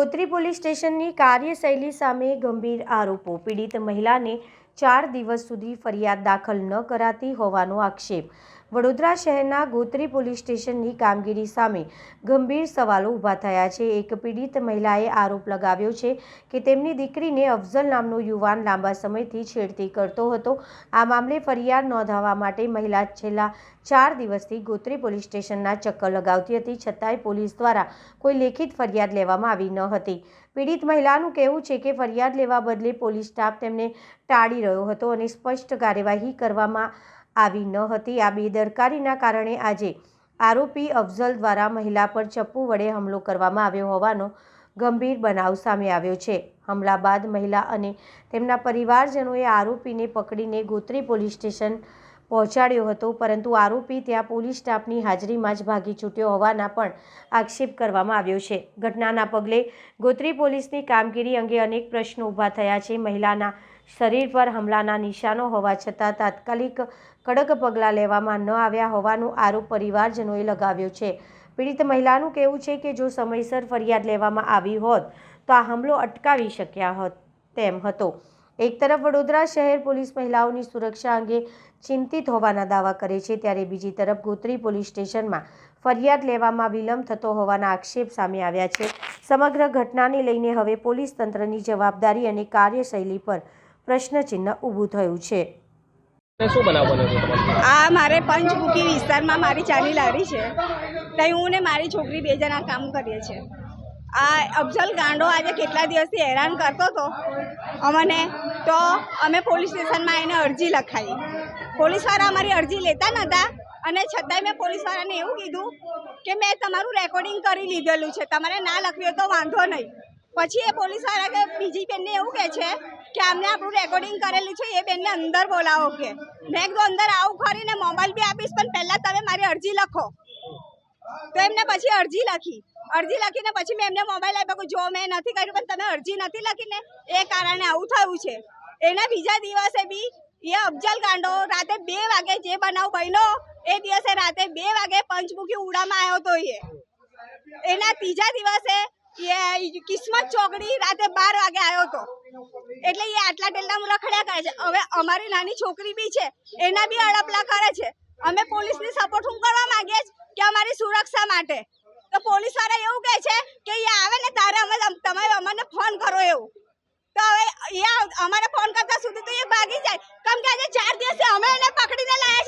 Gotri police સ્ટેશનની કાર્યશૈલી સામે ગંભીર આરોપો. પીડિત મહિલાને ચાર દિવસ સુધી ફરિયાદ દાખલ ન કરાતી હોવાનો આક્ષેપ. વડોદરા શહેરના ગોત્રી પોલીસ સ્ટેશનની કામગીરી સામે ગંભીર સવાલો ઊભા થયા છે. એક પીડિત મહિલાએ આરોપ લગાવ્યો છે કે તેમની દીકરીને અફઝલ નામનો યુવાન લાંબા સમયથી છેડતી કરતો હતો. આ મામલે ફરિયાદ નોંધાવવા માટે મહિલા છેલ્લા ચાર દિવસથી ગોત્રી પોલીસ સ્ટેશનના ચક્કર લગાવતી હતી, છતાંય પોલીસ દ્વારા કોઈ લેખિત ફરિયાદ લેવામાં આવી ન હતી. પીડિત મહિલાનું કહેવું છે કે ફરિયાદ લેવા બદલે પોલીસ સ્ટાફ તેમને ટાળી રહ્યો હતો અને સ્પષ્ટ કાર્યવાહી કરવામાં આવી ન હતી. આ બેદરકારીના કારણે આજે આરોપી અફઝલ દ્વારા મહિલા પર ચપ્પુ વડે હુમલો કરવામાં આવ્યો હોવાનો ગંભીર બનાવ સામે આવ્યો છે. હુમલા બાદ મહિલા અને તેમના પરિવારજનોએ આરોપીને પકડીને ગોત્રી પોલીસ સ્ટેશન પહોંચાડ્યો હતો, પરંતુ આરોપી ત્યાં પોલીસ સ્ટાફની હાજરીમાં જ ભાગી છૂટ્યો હોવાના પણ આક્ષેપ કરવામાં આવ્યો છે. ઘટનાના પગલે ગોત્રી પોલીસની કામગીરી અંગે અનેક પ્રશ્નો ઊભા થયા છે. મહિલાના શરીર પર હુમલાના નિશાનો હોવા છતાં તાત્કાલિક કડક પગલાં લેવામાં ન આવ્યા હોવાનો આરોપ પરિવારજનોએ લગાવ્યો છે. પીડિત મહિલાનું કહેવું છે કે જો સમયસર ફરિયાદ લેવામાં આવી હોત, તો આ હુમલો અટકાવી શક્યા હોત તેમ હતો. એક તરફ વડોદરા શહેર પોલીસ મહિલાઓની સુરક્ષા અંગે ચિંતિત હોવાના દાવા કરે છે ત્યારે બીજી તરફ ગોત્રી પોલીસ સ્ટેશનમાં ફરિયાદ લેવામાં વિલંબ થતો હોવાના આક્ષેપ સામે આવ્યા છે. સમગ્ર ઘટનાને લઈને હવે પોલીસ તંત્રની જવાબદારી અને કાર્યશૈલી પર પ્રશ્નચિહ્ન ઊભું થયું છે. આ મારે પંચમુખી વિસ્તારમાં મારી ચાલી લારી છે. ત્યાં હું ને મારી છોકરી બે જણા કામ કરીએ છીએ. આ અફઝલ ગાંડો આજે કેટલા દિવસથી હેરાન કરતો હતો અમને? તો અમે પોલીસ સ્ટેશનમાં એને અરજી લખાવી પોલીસવાળા અમારી અરજી લેતા નહોતા અને છતાંય મેં પોલીસવાળાને એવું કીધું કે મેં તમારું રેકોર્ડિંગ કરી લીધેલું છે. તમારે ના લખવી હોય તો વાંધો નહીં. પછી એ પોલીસવાળા કે બીજી બેનને એવું કહે છે કે અમને આપણું રેકોર્ડિંગ કરેલું છે, એ બેનને અંદર બોલાવો કે. મેં કીધું, અંદર આવું ખરીને મોબાઈલ બી આપીશ, પણ પહેલાં તમે મારી અરજી લખો. તો એમને પછી અરજી લખી. અરજી લખીને પછી મેં એમને મોબાઈલ આપ્યો કે જો મેં નથી કર્યું, પણ તમે અરજી નથી લખીને એ કારણે આવું થયું છે. એના બીજા દિવસે બી એ અફજલ ગાંડો રાતે બે વાગે જે બનાવ બન્યો, એ દિવસે રાતે બે વાગે પંચમુખી ઉડામાં આવ્યો તો એ. એના ત્રીજા દિવસે એ કિસ્મત ચોકડી રાતે બાર વાગે આવ્યો તો એટલે એ આટલા ટેલના રખડ્યા કરે છે. હવે અમારી નાની છોકરી બી છે, એના બી અડપલા કરે છે. અમે પોલીસની સપોર્ટ હું કરવા માંગીએ છીએ કે અમારી સુરક્ષા માટે. તો પોલીસવાળા એવું કહે છે કે એ આવે ને તારે અમે તમે અમને ફોન કરો એવું. તો હવે એ અમારે ફોન કરતા સુધી તો એ ભાગી જાય. કેમ કે આજે ચાર દિવસે અમે એને પકડીને લાયા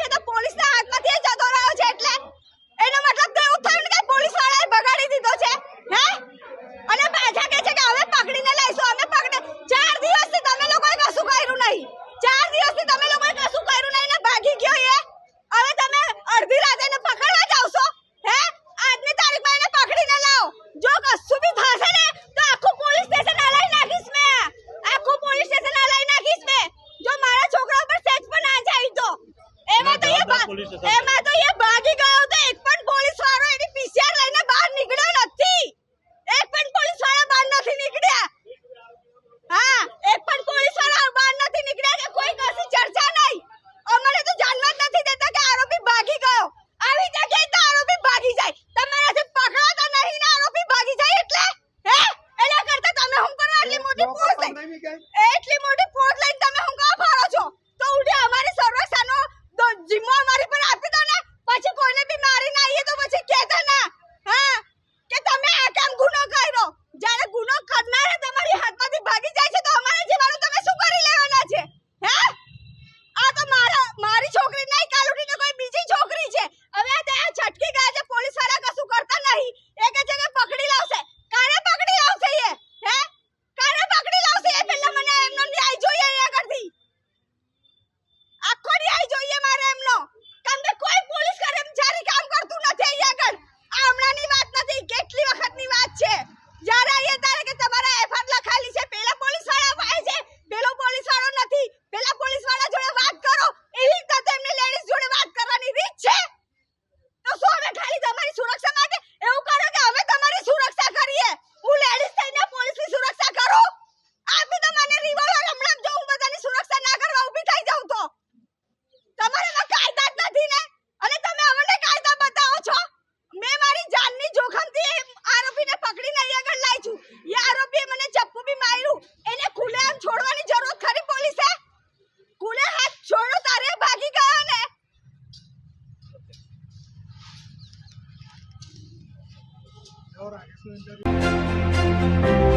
polícia. Sabe? É, और आगे से इंटरव्यू